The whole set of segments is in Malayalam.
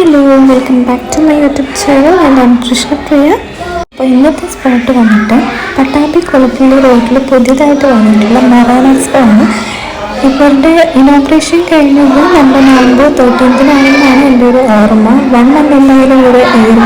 Hello welcome back to my YouTube channel and am Krishnapriya അപ്പോൾ ഇന്നത്തെ സ്പോട്ട് വന്നിട്ട് പട്ടാമ്പി കുളത്തിന്റെ റോഡിൽ പുതിയതായിട്ട് വന്നിട്ടുള്ള മെറാൻ എക്സ്പോ ആണ് ഇവരുടെ ഇനോഗ്രേഷൻ കഴിഞ്ഞത് നമ്മുടെ നവംബർ തേർട്ടീൻത്തിനാണെന്നാണ് എന്റെ ഒരു ഓർമ്മ. വൺ മന്ത് എന്തായാലും ഒരു എയർ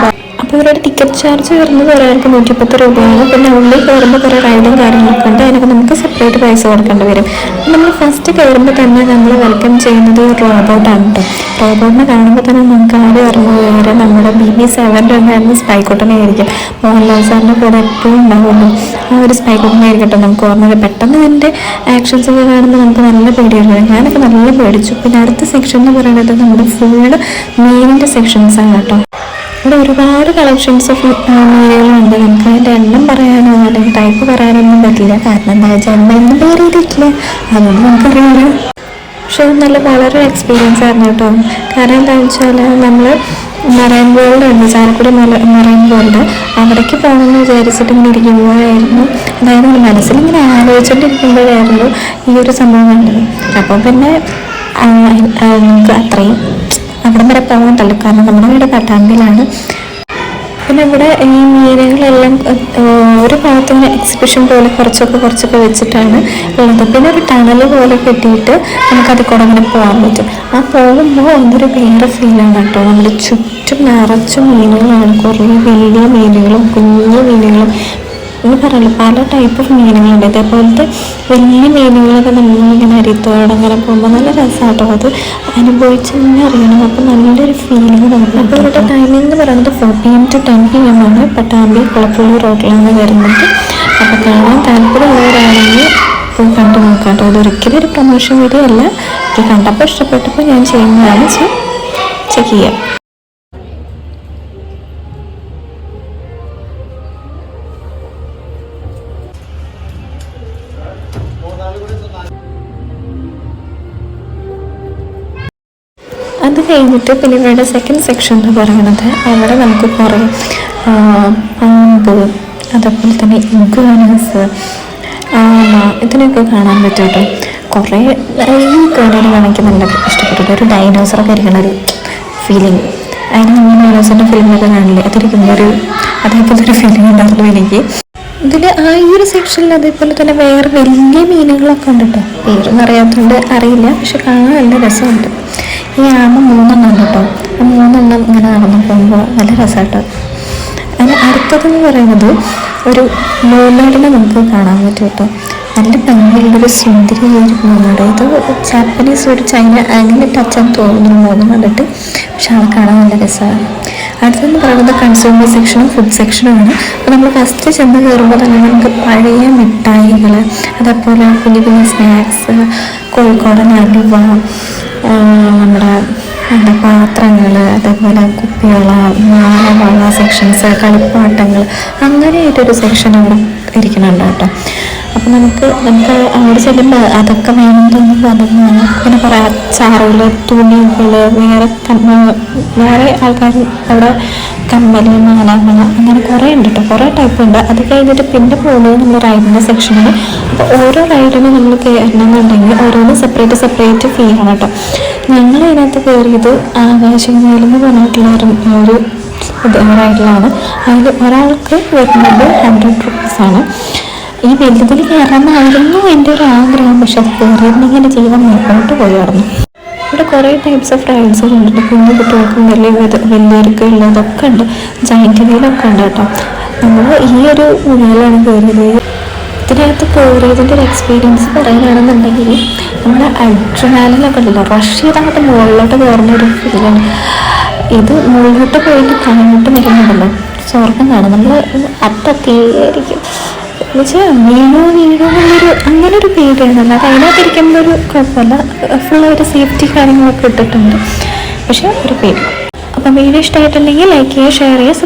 ഇവരുടെ ടിക്കറ്റ് ചാർജ് വരുന്നത് ഒരാൾക്ക് നൂറ്റിപ്പത്ത് രൂപയാണ്. പിന്നെ ഉള്ളിൽ കയറുമ്പോൾ കുറേ റൈഡും കാര്യങ്ങളൊക്കെ ഉണ്ട്. അതിനൊക്കെ നമുക്ക് സെപ്പറേറ്റ് പൈസ കൊടുക്കേണ്ടി വരും. നമ്മൾ ഫസ്റ്റ് കയറുമ്പോൾ തന്നെ നമ്മൾ വെൽക്കം ചെയ്യുന്നത് റോബോട്ടാണ് കേട്ടോ റോബോട്ടിനെ കാണുമ്പോൾ തന്നെ നമുക്ക് ആദ്യം ഓർമ്മ വേറെ നമ്മുടെ ബി ബി സെവന്റെ ഉണ്ടായിരുന്ന സ്പൈക്കോട്ടനെ ആയിരിക്കും. മോഹൻലാൽ സാറിന്റെ കൂടെ എപ്പോഴും ഉണ്ടാവുമല്ലോ. ആ ഒരു സ്പൈക്കോട്ടനെ കേട്ടോ നമുക്ക് ഓർമ്മ വരും. പെട്ടെന്ന് ഇതിന്റെ ആക്ഷൻസ് ഒക്കെ കാണുമ്പോൾ നമുക്ക് നല്ല പേടിയാണ്. ഞാനൊക്കെ നല്ല പേടിച്ചു. പിന്നെ അടുത്ത സെക്ഷൻ എന്ന് പറയുന്നത് നമ്മുടെ ഫുള്ള് മീനിന്റെ സെക്ഷൻസാണ് കേട്ടോ ഇവിടെ ഒരുപാട് കളക്ഷൻസ് ഓഫ് മീനുകളുണ്ട്. നമുക്ക് അതിന്റെ എണ്ണം പറയാനോ അല്ലെങ്കിൽ ടൈപ്പ് പറയാനൊന്നും പറ്റില്ല. കാരണം എന്താ വെച്ചാൽ എണ്ണയൊന്നും പേരിട്ടില്ല അതുകൊണ്ട് നമുക്കറിയില്ല. പക്ഷെ അത് നല്ല വളരെ എക്സ്പീരിയൻസ് ആയിരുന്നു കേട്ടോ. കാരണം എന്താണെന്ന് വെച്ചാൽ നമ്മൾ മറൈൻ വേൾഡ് ഉണ്ട്. ചാലക്കുടി മല മറൈൻ വേൾഡ് അവിടേക്ക് പോകണമെന്ന് വിചാരിച്ചിട്ട് ഇങ്ങനെ ഇരിക്കുമ്പോഴായിരുന്നു. അതായത് നമ്മൾ മനസ്സിൽ ഇങ്ങനെ ആലോചിച്ചിട്ടിരിക്കുമ്പോഴായിരുന്നു ഈ ഒരു സംഭവം കണ്ടത്. അപ്പോൾ പിന്നെ നമുക്ക് അത്രയും അവിടം വരെ തള്ളു കാരണം നമ്മുടെ വീട് പട്ടാമ്പിലാണ് പിന്നെ ഇവിടെ ഈ മീനുകളെല്ലാം ഒരു ഭാഗത്ത് ഇങ്ങനെ എക്സിബിഷൻ പോലെ കുറച്ചൊക്കെ കുറച്ചൊക്കെ വെച്ചിട്ടാണ് ഉള്ളത്. പിന്നെ ഒരു ടണൽ പോലെ കെട്ടിയിട്ട് നമുക്കത് കൂടെ അങ്ങനെ പോകാൻ പറ്റും. ആ പോകുമ്പോൾ അതൊരു വേറെ ഫീലാണ് കേട്ടോ. നമ്മുടെ ചുറ്റും നിറച്ച് മീനുകളാണ്. കുറേ വലിയ മീനുകളും കുഞ്ഞു മീനുകളും എന്ന് പറയല്ലോ പല ടൈപ്പ് ഓഫ് മീനുകളുണ്ട്. ഇതേപോലത്തെ വലിയ മീനുകളൊക്കെ നമ്മളിങ്ങനെ അരിത്തോടെ അങ്ങനെ പോകുമ്പോൾ നല്ല രസമാട്ടോ അത് അനുഭവിച്ച് തന്നെ അറിയണം. അപ്പോൾ നല്ലൊരു ഫീലിംഗ് നമുക്ക് അപ്പോൾ ഇവിടെ ടൈമിംഗ് എന്ന് പറയുന്നത് four P M to ten P M ആണ് പട്ടാമ്പി കുളപ്പള്ളി റോഡിലാണ് വരുന്നത്. അപ്പോൾ കാണാൻ താല്പര്യമുള്ളവരാണെങ്കിൽ പോയി കണ്ടു നോക്കാം കേട്ടോ അതൊരിക്കലും ഒരു പ്രൊമോഷൻ വീഡിയോ അല്ല. ഇത് കണ്ടപ്പോൾ ഇഷ്ടപ്പെട്ടപ്പോൾ ഞാൻ ചെയ്യുന്നതാണ്. ചെക്ക് ചെയ്യാം. കഴിഞ്ഞിട്ട് പിന്നെ ഇവരുടെ സെക്കൻഡ് സെക്ഷൻ എന്ന് പറയുന്നത് അവിടെ നമുക്ക് കുറേ പാമ്പ് അതേപോലെ തന്നെ ഇഗ്വാനസ് ആമ ഇതിനൊക്കെ കാണാൻ പറ്റും കുറേ ഈ കാര്യങ്ങൾ എനിക്ക് നല്ല ഇഷ്ടപ്പെട്ടു ഒരു ഡൈനോസറൊക്കെ ഇരിക്കുന്ന ഒരു ഫീലിംഗ് അതിന് നമ്മൾ ഡൈനോസറിന്റെ ഫിലിമൊക്കെ കാണില്ലേ? അതിരിക്കുമ്പോൾ ഒരു അതേപോലത്തെ ഒരു ഫീലിംഗ് ഉണ്ടായിരുന്നു എനിക്ക്. ഇതിൽ ആ ഈ ഒരു സെക്ഷനിൽ അതേപോലെ തന്നെ വേറെ വലിയ മീനുകളൊക്കെ ഉണ്ട് കേട്ടോ പേരൊന്നും അറിയാത്തതുകൊണ്ട് അറിയില്ല പക്ഷെ കാണാൻ നല്ല രസമുണ്ട്. ഈ ആമ മൂന്നെണ്ണം ഉണ്ട് കേട്ടോ ആ മൂന്നെണ്ണം ഇങ്ങനെ നടന്നു പോകുമ്പോൾ നല്ല രസമായിട്ട് അതിന് അടുത്തതെന്ന് പറയുന്നത് ഒരു മൂന്നാടിനെ നമുക്ക് കാണാൻ പറ്റും കേട്ടോ നല്ല ഭംഗിയുള്ളൊരു സുന്ദരിയായൊരു മൂന്നാട് ഇത് ജാപ്പനീസ് ഒരു ചൈന അങ്ങനെ ടച്ചാൻ തോന്നുന്നു മൂന്നും കണ്ടിട്ട് പക്ഷെ ആളെ കാണാൻ നല്ല രസമാണ്. അടുത്തെന്ന് പറയുന്നത് കൺസ്യൂമർ സെക്ഷനും ഫുഡ് സെക്ഷനുമാണ് അപ്പോൾ നമ്മൾ ഫസ്റ്റ് ചെന്ന് കയറുമ്പോൾ തന്നെ നമുക്ക് പഴയ മിഠായികൾ അതേപോലെ കുഞ്ഞു കുഞ്ഞു സ്നാക്സ് കോഴിക്കോടൻ അലുവ നമ്മുടെ പാത്രങ്ങൾ അതേപോലെ കുപ്പികള മാല വള സെക്ഷൻസ് കളിപ്പാട്ടങ്ങൾ അങ്ങനെയായിട്ടൊരു സെക്ഷൻ അവിടെ ഇരിക്കുന്നുണ്ട് കേട്ടോ. അപ്പം നമുക്ക് നമുക്ക് അവിടെ ചെല്ലുമ്പോൾ അതൊക്കെ വേണം തോന്നുമ്പോൾ അതൊന്നും പിന്നെ കുറേ അച്ചാറുകൾ തുണികൾ വേറെ വേറെ ആൾക്കാർ അവിടെ കമ്മൽ മാലാമല അങ്ങനെ കുറേ ഉണ്ട് കേട്ടോ. കുറേ ടൈപ്പ് ഉണ്ട്. അത് കഴിഞ്ഞിട്ട് പിന്നെ പോകുന്നത് നമ്മൾ റൈഡിന്റെ സെക്ഷനിൽ അപ്പോൾ ഓരോ റൈഡിനും നമ്മൾ കയറണമെന്നുണ്ടെങ്കിൽ ഓരോന്നും സെപ്പറേറ്റ് സെപ്പറേറ്റ് ഫീ ആണ് കേട്ടോ. ഞങ്ങൾ ഇതിനകത്ത് കയറിയത് ആകാശമേലെന്ന് പറഞ്ഞിട്ടുള്ള ഒരു ഇത് റൈഡിലാണ് അതിൽ ഒരാൾക്ക് വരുന്നത് ഹൺഡ്രഡ് റുപ്പീസാണ് ഈ വലുതിൽ കയറാമെന്നായിരുന്നു എന്റെ ഒരു ആഗ്രഹം പക്ഷെ അത് കയറിയിരുന്നെങ്കിൽ ജീവൻ മുമ്പോട്ട് പോയായിരുന്നു. ഇവിടെ കുറേ ടൈപ്സ് ഓഫ് റൈഡ്സുകൾ ഉണ്ട്. കുഞ്ഞു കുട്ടികൾക്കും വലിയ വലിയവർക്കും ഉള്ളതൊക്കെ ഉണ്ട്. ജൈന്റ് വീലൊക്കെ ഉണ്ട് കേട്ടോ. നമ്മൾ ഈ ഒരു വീലാണ് കയറിയത്. ഇതിനകത്ത് കയറിയതിന്റെ ഒരു എക്സ്പീരിയൻസ് പറയാനാണെന്നുണ്ടെങ്കിൽ നമ്മുടെ അഡ്രനാലിനൊക്കെ ഉണ്ടല്ലോ. റഷ് ചെയ്ത് അങ്ങോട്ട് മുകളിലോട്ട് കയറുന്ന ഒരു ഫീലാണ് ഇത് മുകളിലോട്ട് പോയിട്ട് താഴോട്ട് നിൽക്കുന്നുണ്ടല്ലോ. സ്വർഗം കാണും. നമ്മൾ അറ്റത്തേയിരിക്കും എന്നുവെച്ചാൽ വീണോ വീണോ എന്നുള്ളൊരു അങ്ങനെ ഒരു പേടിയാണ് അതിനകത്ത് ഇരിക്കുമ്പോൾ ഒരു കുഴപ്പമില്ല. ഫുൾ ഒരു സേഫ്റ്റി കാര്യങ്ങളൊക്കെ ഇട്ടിട്ടുണ്ട്. പക്ഷേ ഒരു പേടി. അപ്പം വീഡിയോ ഇഷ്ടമായിട്ടുണ്ടെങ്കിൽ ലൈക്ക് ചെയ്യുക ഷെയർ ചെയ്യുക